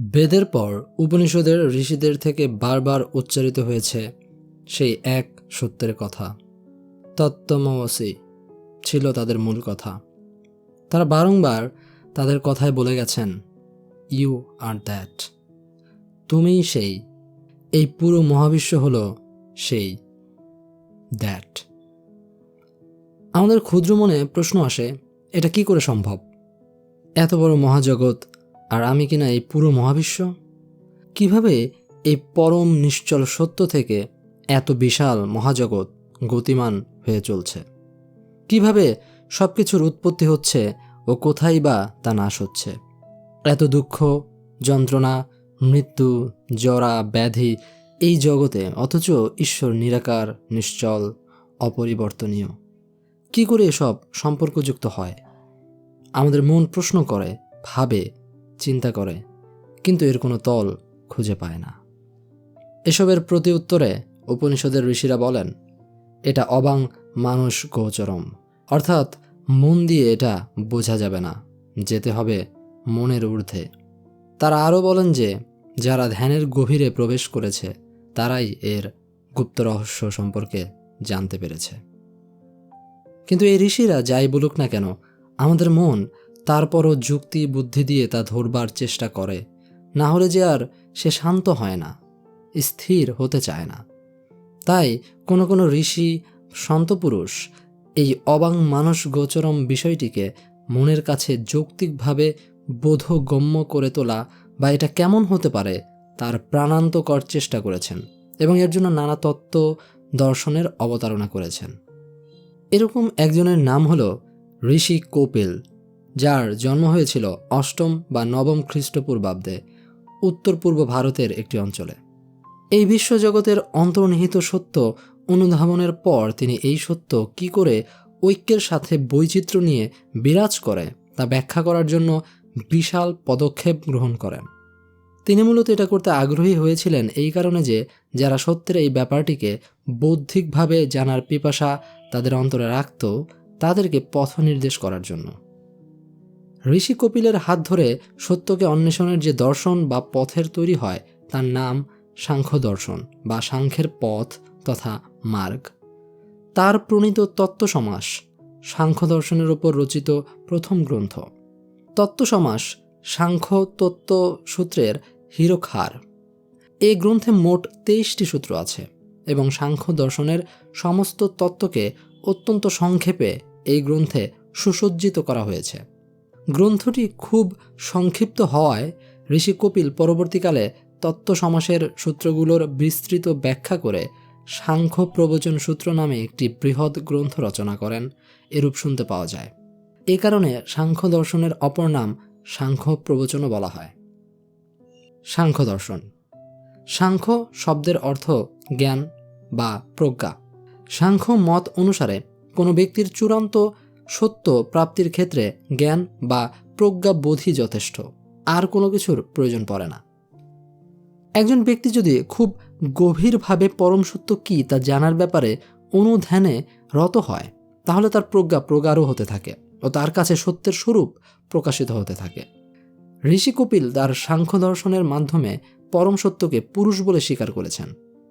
বেদের পর উপনিষদের ঋষিদের থেকে বারবার উচ্চারিত হয়েছে সেই এক সত্যের কথা। তত্ত্বমসি ছিল তাদের মূল কথা। তারা বারংবার তাদের কথায় বলে গেছেন ইউ আর দ্যাট তুমিই সেই। এই পুরো মহাবিশ্ব হল সেই দ্যাট আমাদের ক্ষুদ্র মনে প্রশ্ন আসে, এটা কি করে সম্ভব? এত বড় মহাজগৎ আর আমি কিনা এই পুরো মহাবিশ্ব? কীভাবে এই পরম নিশ্চল সত্য থেকে এত বিশাল মহাজগৎ গতিমান হয়ে চলছে? কীভাবে সব কিছুর উৎপত্তি হচ্ছে ও কোথায় বা তা নাশ হচ্ছে? এত দুঃখ, যন্ত্রণা, মৃত্যু, জরা, ব্যাধি এই জগতে অথচ ঈশ্বর নিরাকার, নিশ্চল, অপরিবর্তনীয়। কি করে এসব সম্পর্কযুক্ত হয়? আমাদের মন প্রশ্ন করে, ভাবে চিন্তা করে, কিন্তু এর কোনো তল খুঁজে পায় না। এসবের প্রতি উত্তরে উপনিষদের ঋষিরা বলেন, এটা অবাং মানুষ গোচরম। অর্থাৎ মন দিয়ে এটা বোঝা যাবে না, যেতে হবে মনের ঊর্ধ্বে। তারা আরও বলেন যে, যারা ধ্যানের গভীরে প্রবেশ করেছে, তারাই এর গুপ্ত রহস্য সম্পর্কে জানতে পেরেছে। কিন্তু এই ঋষিরা যাই বলুক না কেন, আমাদের মন তারপরও যুক্তি, বুদ্ধি দিয়ে তা ধরবার চেষ্টা করে। না হলে যে আর সে শান্ত হয় না, স্থির হতে চায় না। তাই কোনো কোনো ঋষি, সন্তপুরুষ এই অবাং মানুষ গোচরম বিষয়টিকে মনের কাছে যৌক্তিকভাবে বোধগম্য করে তোলা বা এটা কেমন হতে পারে তার প্রাণান্তকর চেষ্টা করেছেন এবং এর জন্য নানা তত্ত্ব দর্শনের অবতারণা করেছেন। এরকম একজনের নাম হল ঋষি কোপিল। যার জন্ম হয়েছিল অষ্টম বা নবম খ্রিস্টপূর্বাব্দে উত্তর পূর্ব ভারতের একটি অঞ্চলে। এই বিশ্বজগতের অন্তর্নিহিত সত্য অনুধাবনের পর তিনি এই সত্য কি করে ঐক্যের সাথে বৈচিত্র্য নিয়ে বিরাজ করে তা ব্যাখ্যা করার জন্য বিশাল পদক্ষেপ গ্রহণ করেন। তিনি মূলত এটা করতে আগ্রহী হয়েছিলেন এই কারণে যে, যারা সত্যের এই ব্যাপারটিকে বৌদ্ধিকভাবে জানার পিপাসা তাদের অন্তরে রাখত, তাদেরকে পথ নির্দেশ করার জন্য। ঋষি কপিলের হাত ধরে সত্যকে অন্বেষণের যে দর্শন বা পথের তৈরি হয়, তার নাম সাংখ্য দর্শন বা সাংখ্যের পথ তথা মার্গ। তার প্রণীত তত্ত্ব সমাস সাংখ্য দর্শনের ওপর রচিত প্রথম গ্রন্থ। তত্ত্ব সমাস সাংখ্য তত্ত্ব সূত্রের হিরোখার এই গ্রন্থে মোট তেইশটি সূত্র আছে এবং সাংখ্য দর্শনের সমস্ত তত্ত্বকে অত্যন্ত সংক্ষেপে এই গ্রন্থে সুসজ্জিত করা হয়েছে। গ্রন্থটি খুব সংক্ষিপ্ত হওয়ায় ঋষি কপিল পরবর্তীকালে তত্ত্ব সমাসের সূত্রগুলোর বিস্তৃত ব্যাখ্যা করে সাংখ্য প্রবচন সূত্র নামে একটি বৃহৎ গ্রন্থ রচনা করেন। এরূপ শুনতে পাওয়া যায়। এ কারণে সাংখ্য দর্শনের অপর নাম সাংখ্য প্রবচনও বলা হয়। সাংখ্য দর্শন। সাংখ্য শব্দের অর্থ জ্ঞান বা প্রজ্ঞা। সাংখ্য মত অনুসারে কোনো ব্যক্তির চূড়ান্ত সত্য প্রাপ্তির ক্ষেত্রে জ্ঞান বা প্রজ্ঞা বোধই যথেষ্ট। আর কোনো কিছুর প্রয়োজন পড়ে না। একজন ব্যক্তি যদি খুব গভীরভাবে পরম সত্য কী তা জানার ব্যাপারে অনুধ্যানে রত হয়, তাহলে তার প্রজ্ঞা প্রগাঢ় হতে থাকে ও তার কাছে সত্যের স্বরূপ প্রকাশিত হতে থাকে। ঋষি কপিল তার সাংখ্য দর্শনের মাধ্যমে পরম সত্যকে পুরুষ বলে স্বীকার করেছেন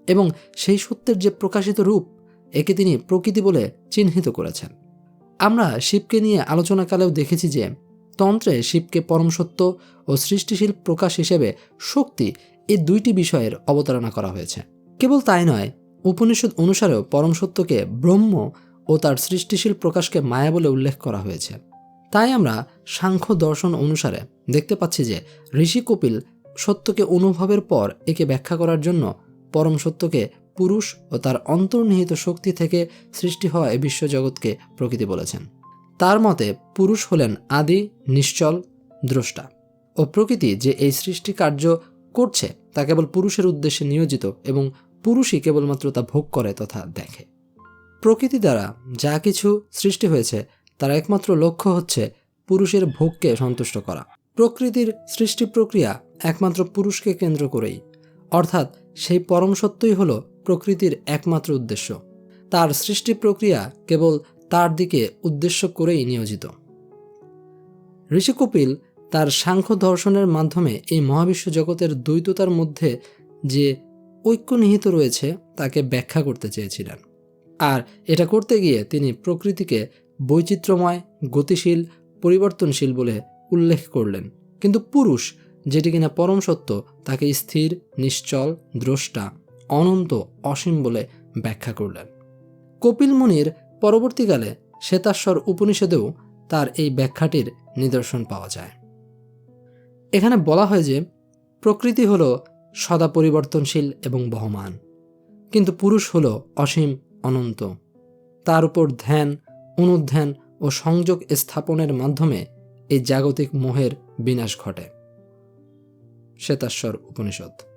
এবং সেই সত্যের যে প্রকাশিত রূপ, একে তিনি প্রকৃতি বলে চিহ্নিত করেছেন। আমরা শিবকে নিয়ে আলোচনাকালেও দেখেছি যে তন্ত্রে শিবকে পরম সত্য ও সৃষ্টিশীল প্রকাশ হিসেবে শক্তি এই দুইটি বিষয়ের অবতারণা করা হয়েছে। কেবল তাই নয়, উপনিষদ অনুসারেও পরম সত্যকে ব্রহ্ম ও তার সৃষ্টিশীল প্রকাশকে মায়া বলে উল্লেখ করা হয়েছে। তাই আমরা সাংখ্য দর্শন অনুসারে দেখতে পাচ্ছি যে ঋষি কপিল সত্যকে অনুভবের পর একে ব্যাখ্যা করার জন্য পরম সত্যকে পুরুষ ও তার অন্তর্নিহিত শক্তি থেকে সৃষ্টি হওয়া এই বিশ্বজগৎকে প্রকৃতি বলেছেন। তার মতে, পুরুষ হলেন আদি, নিশ্চল, দ্রষ্টা ও প্রকৃতি যে এই সৃষ্টি কার্য করছে, তা কেবল পুরুষের উদ্দেশ্যে নিয়োজিত এবং পুরুষই কেবলমাত্র তা ভোগ করে তথা দেখে। প্রকৃতি দ্বারা যা কিছু সৃষ্টি হয়েছে, তার একমাত্র লক্ষ্য হচ্ছে পুরুষের ভোগকে সন্তুষ্ট করা। প্রকৃতির সৃষ্টি প্রক্রিয়া একমাত্র পুরুষকে কেন্দ্র করেই। অর্থাৎ সেই পরম সত্যই হল প্রকৃতির একমাত্র উদ্দেশ্য। তার সৃষ্টি প্রক্রিয়া কেবল তার দিকে উদ্দেশ্য করেই নিয়োজিত। ঋষি কপিল তার সাংখ্য দর্শনের মাধ্যমে এই মহাবিশ্ব জগতের দ্বৈততার মধ্যে যে ঐক্য নিহিত রয়েছে, তাকে ব্যাখ্যা করতে চেয়েছিলেন। আর এটা করতে গিয়ে তিনি প্রকৃতিকে বৈচিত্র্যময়, গতিশীল, পরিবর্তনশীল বলে উল্লেখ করলেন। কিন্তু পুরুষ, যেটি কিনা পরম সত্য, তাকে স্থির, নিশ্চল, দ্রষ্টা অনন্ত অসীম বলে ব্যাখ্যা করলেন। কপিল মুনির পরবর্তীকালে শ্বেতাশ্বর উপনিষদেও তার এই ব্যাখ্যাটির নিদর্শন পাওয়া যায়। এখানে বলা হয় যে, প্রকৃতি হল সদা পরিবর্তনশীল এবং বহমান, কিন্তু পুরুষ হল অসীম, অনন্ত। তার উপর ধ্যান, অনুধ্যান ও সংযোগ স্থাপনের মাধ্যমে এই জাগতিক মোহের বিনাশ ঘটে। শ্বেতাশ্বর উপনিষদ।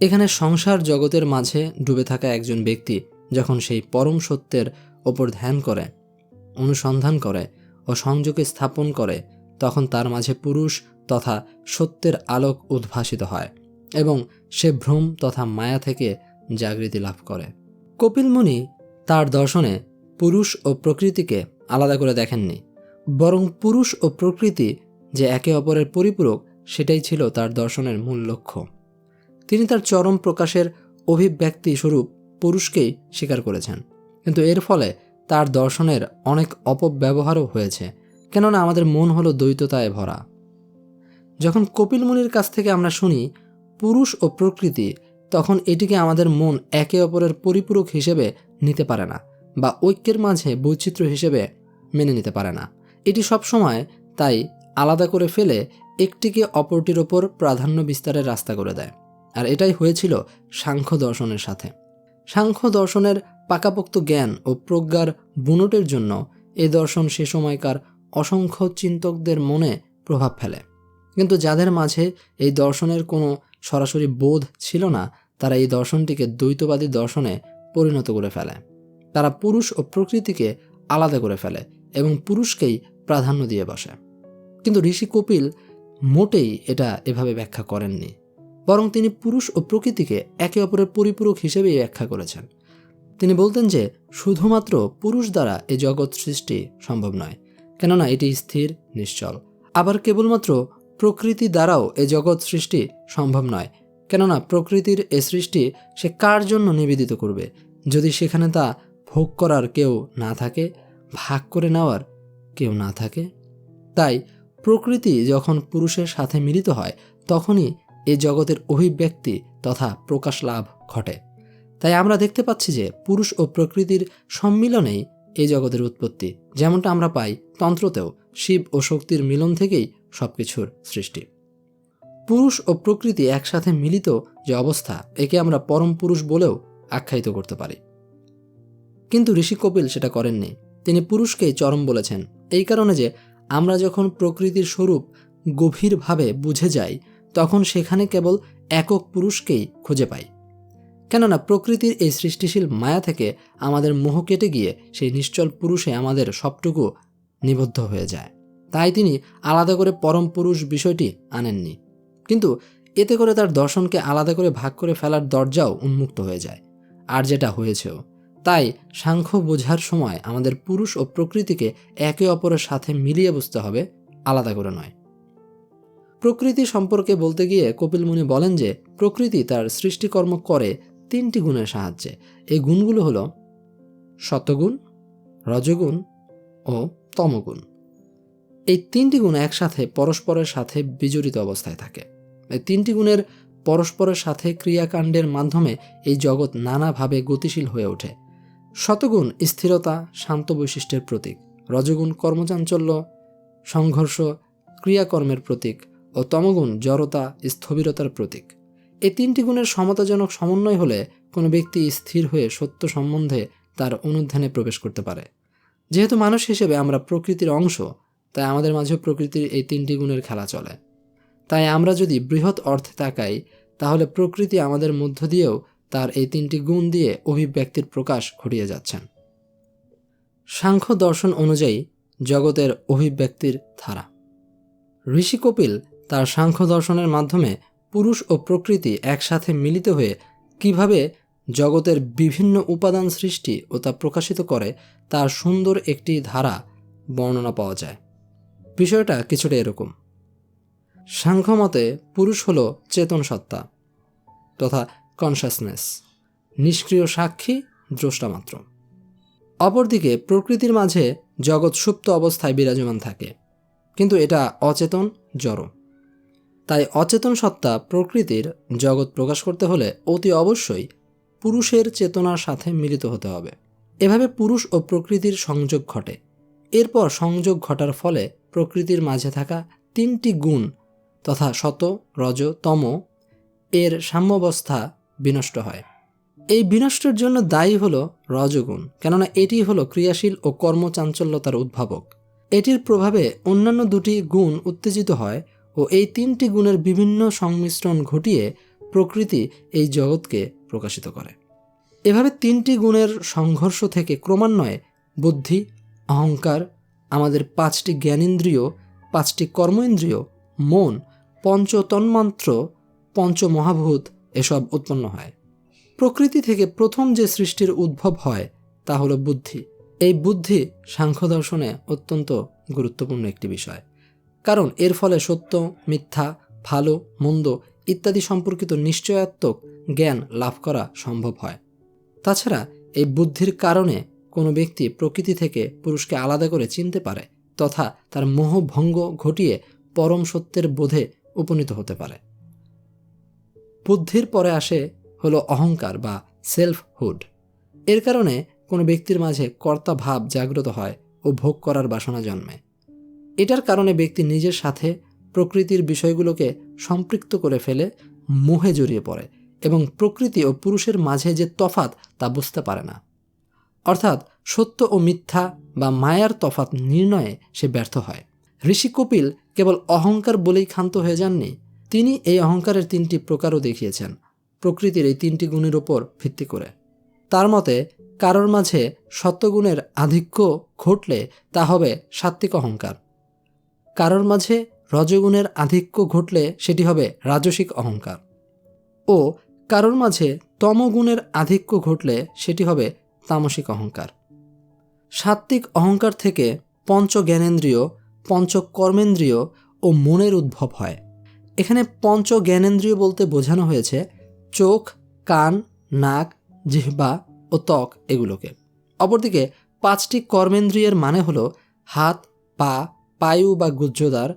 এখানে সংসার জগতের মাঝে ডুবে থাকা একজন ব্যক্তি যখন সেই পরম সত্যের ওপর ধ্যান করে, অনুসন্ধান করে ও সংযোগে স্থাপন করে, তখন তার মাঝে পুরুষ তথা সত্যের আলোক উদ্ভাসিত হয় এবং সে ভ্রম তথা মায়া থেকে জাগৃতি লাভ করে। কপিল মুনি তার দর্শনে পুরুষ ও প্রকৃতিকে আলাদা করে দেখেননি, বরং পুরুষ ও প্রকৃতি যে একে অপরের পরিপূরক, সেটাই ছিল তার দর্শনের মূল লক্ষ্য। তিনি তার চরম প্রকাশের অভিব্যক্তি স্বরূপ পুরুষকেই স্বীকার করেছেন। কিন্তু এর ফলে তার দর্শনের অনেক অপব্যবহারও হয়েছে, কেননা আমাদের মন হলো দ্বৈততায় ভরা। যখন কপিল মুনির কাছ থেকে আমরা শুনি, পুরুষ ও প্রকৃতি, তখন এটিকে আমাদের মন একে অপরের পরিপূরক হিসেবে নিতে পারে না, বা ঐক্যের মাঝে বৈচিত্র্য হিসেবে মেনে নিতে পারে না। এটি সবসময় তাই আলাদা করে ফেলে একটিকে অপরটির ওপর প্রাধান্য বিস্তারের রাস্তা করে দেয়। আর এটাই হয়েছিল সাংখ্য দর্শনের সাথে। সাংখ্য দর্শনের পাকাপোক্ত জ্ঞান ও প্রজ্ঞার বুনটের জন্য এ দর্শন সে সময়কার অসংখ্য চিন্তকদের মনে প্রভাব ফেলে। কিন্তু যাদের মাঝে এই দর্শনের কোনো সরাসরি বোধ ছিল না, তারা এই দর্শনটিকে দ্বৈতবাদী দর্শনে পরিণত করে ফেলে। তারা পুরুষ ও প্রকৃতিকে আলাদা করে ফেলে এবং পুরুষকেই প্রাধান্য দিয়ে বসে। কিন্তু ঋষি কপিল মোটেই এটা এভাবে ব্যাখ্যা করেননি। বরং তিনি পুরুষ ও প্রকৃতিকে একে অপরের পরিপূরক হিসেবেই ব্যাখ্যা করেছেন। তিনি বলতেন যে, শুধুমাত্র পুরুষ দ্বারা এই জগৎ সৃষ্টি সম্ভব নয়, কেননা এটি স্থির, নিশ্চল। আবার কেবলমাত্র প্রকৃতি দ্বারাও এ জগৎ সৃষ্টি সম্ভব নয়, কেননা প্রকৃতির এ সৃষ্টি সে কার জন্য নিবেদিত করবে? যদি সেখানে তা ভোগ করার কেউ না থাকে, ভাগ করে নেওয়ার কেউ না থাকে? তাই প্রকৃতি যখন পুরুষের সাথে মিলিত হয়, তখনই এ জগতের অভিব্যক্তি তথা প্রকাশ লাভ ঘটে। তাই আমরা দেখতে পাচ্ছি যে পুরুষ ও প্রকৃতির সম্মিলনেই এই জগতের উৎপত্তি। যেমনটা আমরা পাই তন্ত্রতেও শিব ও শক্তির মিলন থেকেই সবকিছুর সৃষ্টি। পুরুষ ও প্রকৃতি একসাথে মিলিত যে অবস্থা, একে আমরা পরম পুরুষ বলেও আখ্যায়িত করতে পারি। কিন্তু ঋষি কপিল সেটা করেননি। তিনি পুরুষকেই চরম বলেছেন। এই কারণে যে আমরা যখন প্রকৃতির স্বরূপ গভীরভাবে বুঝে যাই তখন সেখানে কেবল একক পুরুষকেই খুঁজে পাই। কেননা প্রকৃতির এই সৃষ্টিশীল মায়া থেকে আমাদের মোহ কেটে গিয়ে সেই নিশ্চল পুরুষে আমাদের সবটুকু নিবদ্ধ হয়ে যায়। তাই তিনি আলাদা করে পরম পুরুষ বিষয়টি আনেননি। কিন্তু এতে করে তার দর্শনকে আলাদা করে ভাগ করে ফেলার দরজাও উন্মুক্ত হয়ে যায়। আর যেটা হয়েছেও, তাই সাংখ্য বোঝার সময় আমাদের পুরুষ ও প্রকৃতিকে একে অপরের সাথে মিলিয়ে বুঝতে হবে, আলাদা করে নয়। প্রকৃতি সম্পর্কে বলতে গিয়ে কপিল মুনি বলেন যে, প্রকৃতি তার সৃষ্টিকর্ম করে তিনটি গুণের সাহায্যে। এই গুণগুলো হলো শতগুণ রজগুণ ও তমগুণ। এই তিনটি গুণ একসাথে পরস্পরের সাথে বিজড়িত অবস্থায় থাকে। এই তিনটি গুণের পরস্পরের সাথে ক্রিয়াকাণ্ডের মাধ্যমে এই জগৎ নানাভাবে গতিশীল হয়ে ওঠে। শতগুণ স্থিরতা, শান্ত বৈশিষ্ট্যের প্রতীক। রজগুণ কর্মচাঞ্চল্য, সংঘর্ষ, ক্রিয়াকর্মের প্রতীক। ও তমগুণ জড়তা, স্থবিরতার প্রতীক। এই তিনটি গুণের সমতাজনক সমন্বয় হলে কোনো ব্যক্তি স্থির হয়ে সত্য সম্বন্ধে তার অনুধ্যানে প্রবেশ করতে পারে। যেহেতু মানুষ হিসেবে আমরা প্রকৃতির অংশ, তাই আমাদের মাঝেও প্রকৃতির এই তিনটি গুণের খেলা চলে। তাই আমরা যদি বৃহৎ অর্থে তাকাই, তাহলে প্রকৃতি আমাদের মধ্য দিয়েও তার এই তিনটি গুণ দিয়ে অভিব্যক্তির প্রকাশ ঘটিয়ে যাচ্ছেন। সাংখ্য দর্শন অনুযায়ী জগতের অভিব্যক্তির ধারা। ঋষি কপিল তার সাংখ্য দর্শনের মাধ্যমে পুরুষ ও প্রকৃতি একসাথে মিলিত হয়ে কীভাবে জগতের বিভিন্ন উপাদান সৃষ্টি ও তা প্রকাশিত করে, তার সুন্দর একটি ধারা বর্ণনা পাওয়া যায়। বিষয়টা কিছুটা এরকম। সাংখ্যমতে পুরুষ হল চেতন সত্তা তথা কনসাসনেস নিষ্ক্রিয় সাক্ষী দ্রষ্টা মাত্র অপরদিকে প্রকৃতির মাঝে জগৎ সুপ্ত অবস্থায় বিরাজমান থাকে, কিন্তু এটা অচেতন, জড়। তাই অচেতন সত্তা প্রকৃতির জগৎ প্রকাশ করতে হলে অতি অবশ্যই পুরুষের চেতনার সাথে মিলিত হতে হবে। এভাবে পুরুষ ও প্রকৃতির সংযোগ ঘটে। এরপর সংযোগ ঘটার ফলে প্রকৃতির মাঝে থাকা তিনটি গুণ তথা শত, রজ, তম এর সাম্যবস্থা বিনষ্ট হয়। এই বিনষ্টের জন্য দায়ী হল রজগুণ, কেননা এটি হলো ক্রিয়াশীল ও কর্মচাঞ্চল্যতার উদ্ভাবক। এটির প্রভাবে অন্যান্য দুটি গুণ উত্তেজিত হয় ও এই তিনটি গুণের বিভিন্ন সংমিশ্রণ ঘটিয়ে প্রকৃতি এই জগৎকে প্রকাশিত করে। এভাবে তিনটি গুণের সংঘর্ষ থেকে ক্রমান্বয়ে বুদ্ধি, অহংকার, আমাদের পাঁচটি জ্ঞানেন্দ্রিয়, পাঁচটি কর্মেন্দ্রিয়, মন পঞ্চতন্মাত্র পঞ্চমহাভূত এসব উৎপন্ন হয়। প্রকৃতি থেকে প্রথম যে সৃষ্টির উদ্ভব হয় তা হলো বুদ্ধি। এই বুদ্ধি সাংখ্য দর্শনে অত্যন্ত গুরুত্বপূর্ণ একটি বিষয়। কারণ এর ফলে সত্য, মিথ্যা, ভালো, মন্দ ইত্যাদি সম্পর্কিত নিশ্চয়াত্মক জ্ঞান লাভ করা সম্ভব হয়। তাছাড়া এই বুদ্ধির কারণে কোনো ব্যক্তি প্রকৃতি থেকে পুরুষকে আলাদা করে চিনতে পারে তথা তার মোহভঙ্গ ঘটিয়ে পরম সত্যের বোধে উপনীত হতে পারে। বুদ্ধির পরে আসে হলো অহংকার বা সেলফহুড এর কারণে কোনো ব্যক্তির মাঝে কর্তা ভাব জাগ্রত হয় ও ভোগ করার বাসনা জন্মে। এটার কারণে ব্যক্তি নিজের সাথে প্রকৃতির বিষয়গুলোকে সম্পৃক্ত করে ফেলে, মোহে জড়িয়ে পড়ে এবং প্রকৃতি ও পুরুষের মাঝে যে তফাত তা বুঝতে পারে না। অর্থাৎ সত্য ও মিথ্যা বা মায়ার তফাত নির্ণয়ে সে ব্যর্থ হয়। ঋষি কপিল কেবল অহংকার বলেই ক্ষান্ত হয়ে যাননি, তিনি এই অহংকারের তিনটি প্রকারও দেখিয়েছেন, প্রকৃতির এই তিনটি গুণের ওপর ভিত্তি করে। তার মতে, কারোর মাঝে সত্যগুণের আধিক্য ঘটলে তা হবে সাত্ত্বিক অহংকার। কারোর মাঝে রজগুণের আধিক্য ঘটলে সেটি হবে রাজসিক অহংকার। ও কারোর মাঝে তমগুণের আধিক্য ঘটলে সেটি হবে তামসিক অহংকার। সাত্ত্বিক অহংকার থেকে পঞ্চ জ্ঞানেন্দ্রিয় পঞ্চ কর্মেন্দ্রিয় ও মনের উদ্ভব হয়। এখানে পঞ্চ জ্ঞানেন্দ্রিয় বলতে বোঝানো হয়েছে চোখ, কান, নাক, জিহ্বা ও ত্বক এগুলোকে। অপরদিকে পাঁচটি কর্মেন্দ্রিয়ের মানে হলো হাত, পা পায়ু বা গুজ্জদার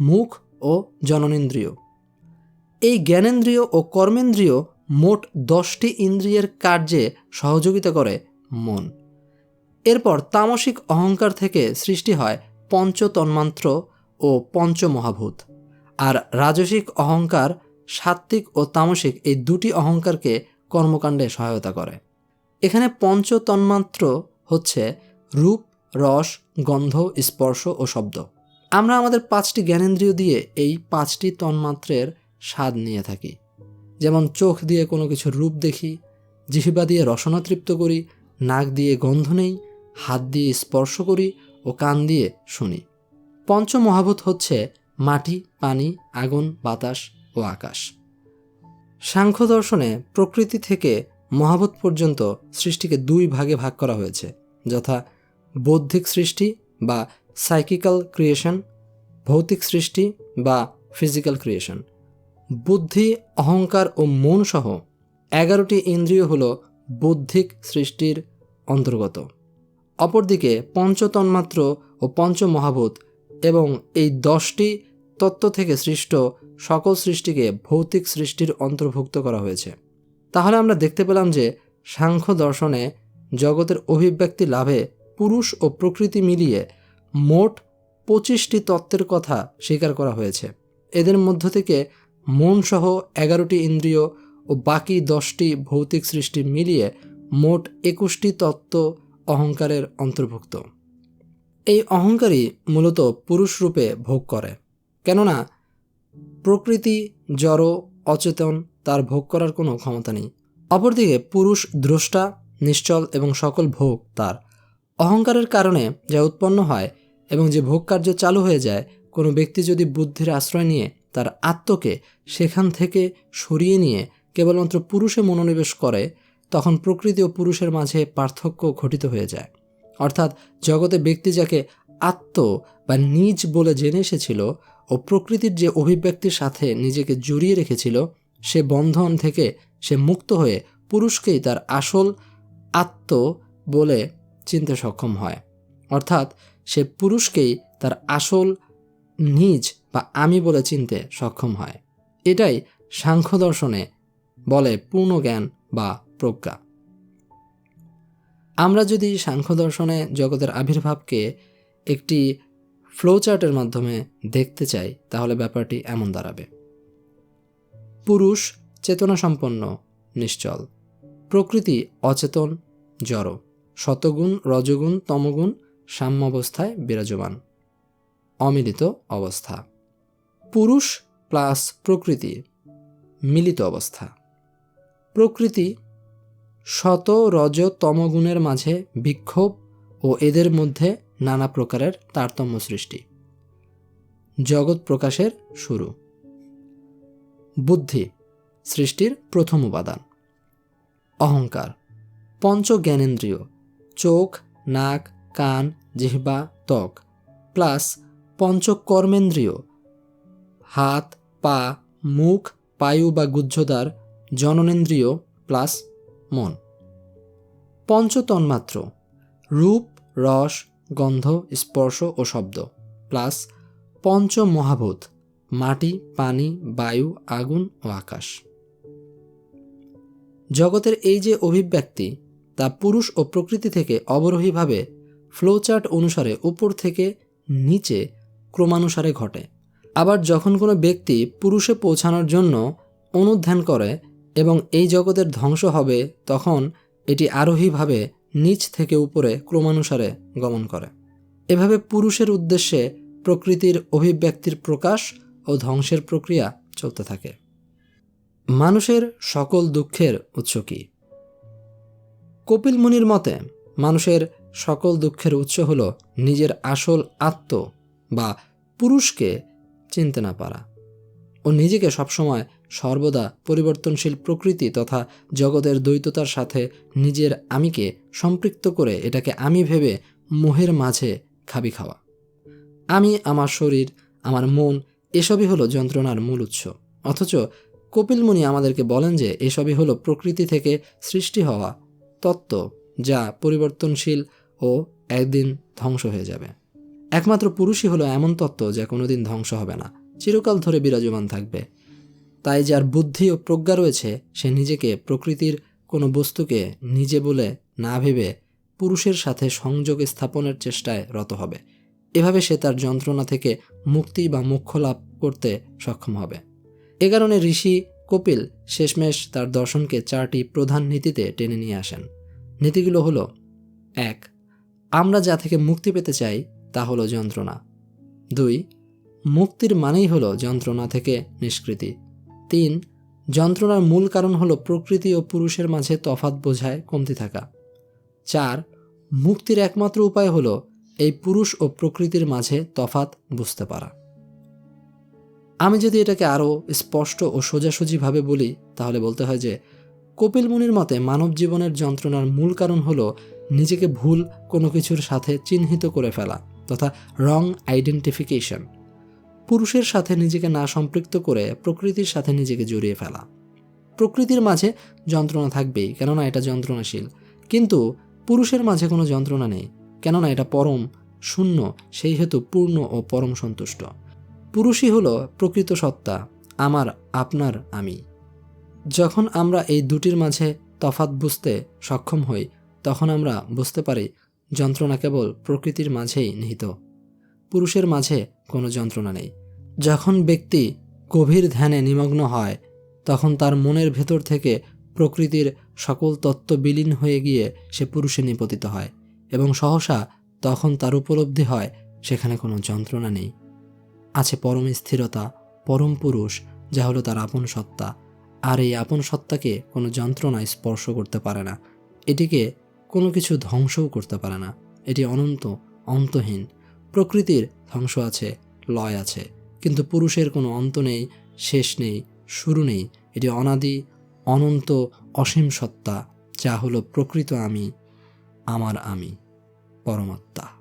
মুখ ও জননেন্দ্রিয়। এই জ্ঞানেন্দ্রিয় ও কর্মেন্দ্রিয় মোট দশটি ইন্দ্রিয়ের কার্যে সহযোগিতা করে মন। এরপর তামসিক অহংকার থেকে সৃষ্টি হয় পঞ্চ তন্মাত্র ও পঞ্চমহাভূত। আর রাজসিক অহংকার, সাত্ত্বিক ও তামসিক এই দুটি অহংকারকে কর্মকাণ্ডে সহায়তা করে। এখানে পঞ্চ তন্মাত্র হচ্ছে রূপ রস, গন্ধ, স্পর্শ ও শব্দ। আমরা আমাদের পাঁচটি জ্ঞানেন্দ্রিয় দিয়ে এই পাঁচটি তন্মাত্রের স্বাদ নিয়ে থাকি। যেমন চোখ দিয়ে কোনো কিছুর রূপ দেখি, জিহিবা দিয়ে রসনা তৃপ্ত করি, নাক দিয়ে গন্ধ নেই, হাত দিয়ে স্পর্শ করি ও কান দিয়ে শুনি। পঞ্চমহাভূত হচ্ছে মাটি, পানি, আগুন, বাতাস ও আকাশ। সাংখ্য দর্শনে প্রকৃতি থেকে মহাভূত পর্যন্ত সৃষ্টিকে দুই ভাগে ভাগ করা হয়েছে, যথা বৌদ্ধিক সৃষ্টি বা সাইকিক্যাল ক্রিয়েশন, ভৌতিক সৃষ্টি বা ফিজিক্যাল ক্রিয়েশন। বুদ্ধি, অহংকার ও মন সহ এগারোটি ইন্দ্রিয় হল বৌদ্ধিক সৃষ্টির অন্তর্গত। অপরদিকে পঞ্চতন্মাত্র ও পঞ্চমহাভূত এবং এই দশটি তত্ত্ব থেকে সৃষ্ট সকল সৃষ্টিকে ভৌতিক সৃষ্টির অন্তর্ভুক্ত করা হয়েছে। তাহলে আমরা দেখতে পেলাম যে সাংখ্য দর্শনে জগতের অভিব্যক্তি লাভে পুরুষ ও প্রকৃতি মিলিয়ে মোট পঁচিশটি তত্ত্বের কথা স্বীকার করা হয়েছে। এদের মধ্য থেকে মনসহ এগারোটি ইন্দ্রিয় ও বাকি দশটি ভৌতিক সৃষ্টি মিলিয়ে মোট একুশটি তত্ত্ব অহংকারের অন্তর্ভুক্ত। এই অহংকারই মূলত পুরুষ রূপে ভোগ করে। কেননা প্রকৃতি জড়, অচেতন, তার ভোগ করার কোনো ক্ষমতা নেই। অপরদিকে পুরুষ দ্রষ্টা, নিশ্চল এবং সকল ভোগ তার। অহংকারের কারণে যা উৎপন্ন হয় এবং যে ভোগ কার্য চালু হয়ে যায়, কোনো ব্যক্তি যদি বুদ্ধির আশ্রয় নিয়ে তার আত্মকে সেখান থেকে সরিয়ে নিয়ে কেবলমাত্র পুরুষে মনোনিবেশ করে, তখন প্রকৃতি ও পুরুষের মাঝে পার্থক্য ঘটিত হয়ে যায়। অর্থাৎ জগতে ব্যক্তি যাকে আত্ম বা নিজ বলে জেনে এসেছিল ও প্রকৃতির যে অভিব্যক্তির সাথে নিজেকে জড়িয়ে রেখেছিল, সে বন্ধন থেকে সে মুক্ত হয়ে পুরুষকেই তার আসল আত্ম বলে চিনতে সক্ষম হয়। অর্থাৎ সে পুরুষকেই তার আসল, নিজ বা আমি বলে চিনতে সক্ষম হয়। এটাই সাংখ্য দর্শনে বলে পূর্ণ জ্ঞান বা প্রজ্ঞা। আমরা যদি সাংখ্য দর্শনে জগতের আবির্ভাবকে একটি ফ্লোচার্টের মাধ্যমে দেখতে চাই, তাহলে ব্যাপারটি এমন দাঁড়াবে। পুরুষ চেতনা সম্পন্ন নিশ্চল। প্রকৃতি অচেতন, জড়। শতগুণ, রজগুণ, তমগুণ সাম্য অবস্থায় বিরাজমান। অমিলিত অবস্থা। পুরুষ প্লাস প্রকৃতি মিলিত অবস্থা। প্রকৃতি শত, রজ, তমগুণের মাঝে বিক্ষোভ ও এদের মধ্যে নানা প্রকারের তারতম্য সৃষ্টি। জগৎ প্রকাশের শুরু। বুদ্ধি সৃষ্টির প্রথম উপাদান। অহংকার পঞ্চ জ্ঞানেন্দ্রিয় চোখ, নাক, কান, জিহ্বা, ত্বক, প্লাস পঞ্চকর্মেন্দ্রীয়। হাত, পা, মুখ, পায়ু বা গুহ্যদ্বার জননেন্দ্রিয় প্লাস মন। পঞ্চতন্মাত্র, রূপ, রস, গন্ধ, স্পর্শ ও শব্দ প্লাস পঞ্চ মহাভূত মাটি, পানি, বায়ু, আগুন ও আকাশ। জগতের এই যে অভিব্যক্তি তা পুরুষ ও প্রকৃতি থেকে অবরোহীভাবে ফ্লোচার্ট অনুসারে উপর থেকে নিচে ক্রমানুসারে ঘটে। আবার যখন কোনো ব্যক্তি পুরুষে পৌঁছানোর জন্য অনুধ্যান করে এবং এই জগতের ধ্বংস হবে, তখন এটি আরোহীভাবে নিচ থেকে উপরে ক্রমানুসারে গমন করে। এভাবে পুরুষের উদ্দেশ্যে প্রকৃতির অভিব্যক্তির প্রকাশ ও ধ্বংসের প্রক্রিয়া চলতে থাকে। মানুষের সকল দুঃখের উৎস কী? কপিল মুনির মতে, মানুষের সকল দুঃখের উৎস হল নিজের আসল আত্ম বা পুরুষকে চিনতে না পারা ও নিজেকে সবসময় সর্বদা পরিবর্তনশীল প্রকৃতি তথা জগতের দ্বৈততার সাথে নিজের আমিকে সম্পৃক্ত করে এটাকে আমি ভেবে মোহের মাঝে খাবি খাওয়া। আমি, আমার শরীর, আমার মন, এসবই হলো যন্ত্রণার মূল উৎস। অথচ কপিল মুনি আমাদেরকে বলেন যে, এসবই হলো প্রকৃতি থেকে সৃষ্টি হওয়া তত্ত্ব যা পরিবর্তনশীল ও একদিন ধ্বংস হয়ে যাবে। একমাত্র পুরুষই হলো এমন তত্ত্ব যা কোনোদিন ধ্বংস হবে না। চিরকাল ধরে বিরাজমান থাকবে। তাই যার বুদ্ধি ও প্রজ্ঞা রয়েছে, সে নিজেকে প্রকৃতির কোনো বস্তুকে নিজে বলে না ভেবে পুরুষের সাথে সংযোগ স্থাপনের চেষ্টায় রত হবে। এভাবে সে তার যন্ত্রণা থেকে মুক্তি বা মোক্ষ লাভ করতে সক্ষম হবে। এ কারণে ঋষি কপিল শেষমেশ তার দর্শনকে চারটি প্রধান নীতিতে টেনে নিয়ে আসেন। নীতিগুলো হলো, এক, আমরা যা থেকে মুক্তি পেতে চাই তা হলো যন্ত্রণা। দুই, মুক্তির মানেই হলো যন্ত্রণা থেকে নিষ্কৃতি। তিন, যন্ত্রণার মূল কারণ হলো প্রকৃতি ও পুরুষের মাঝে তফাত বোঝায় কমতি থাকা। চার, মুক্তির একমাত্র উপায় হলো এই পুরুষ ও প্রকৃতির মাঝে তফাত বুঝতে পারা। আমি যদি এটাকে আরও স্পষ্ট ও সোজাসুজিভাবে বলি, তাহলে বলতে হয় যে, কপিল মুনির মতে মানব জীবনের যন্ত্রণার মূল কারণ হলো নিজেকে ভুল কোনো কিছুর সাথে চিহ্নিত করে ফেলা তথা রং আইডেন্টিফিকেশন। পুরুষের সাথে নিজেকে না সম্পৃক্ত করে প্রকৃতির সাথে নিজেকে জড়িয়ে ফেলা। প্রকৃতির মাঝে যন্ত্রণা থাকবেই, কেননা এটা যন্ত্রণাশীল। কিন্তু পুরুষের মাঝে কোনো যন্ত্রণা নেই, কেননা এটা পরম, শূন্য, সেই হেতু পূর্ণ ও পরম সন্তুষ্ট। পুরুষই হলো প্রকৃত সত্তা, আমার, আপনার, আমি। যখন আমরা এই দুটির মাঝে তফাত বুঝতে সক্ষম হই, তখন আমরা বুঝতে পারি যন্ত্রণা কেবল প্রকৃতির মাঝেই নিহিত। পুরুষের মাঝে কোনো যন্ত্রণা নেই। যখন ব্যক্তি গভীর ধ্যানে নিমগ্ন হয়, তখন তার মনের ভেতর থেকে প্রকৃতির সকল তত্ত্ব বিলীন হয়ে গিয়ে সে পুরুষে নিপতিত হয় এবং সহসা তখন তার উপলব্ধি হয়, সেখানে কোনো যন্ত্রণা নেই। আছে পরম স্থিরতা, পরম পুরুষ, যা হলো তার আপন সত্তা। আর এই আপন সত্তাকে কোনো যন্ত্রণা স্পর্শ করতে পারে না। এটিকে কোনো কিছু ধ্বংসও করতে পারে না। এটি অনন্ত, অন্তহীন। প্রকৃতির ধ্বংস আছে, লয় আছে। কিন্তু পুরুষের কোনো অন্ত নেই, শেষ নেই, শুরু নেই। এটি অনাদি, অনন্ত, অসীম সত্তা, যা হলো প্রকৃত আমি, আমার আমি, পরমাত্মা।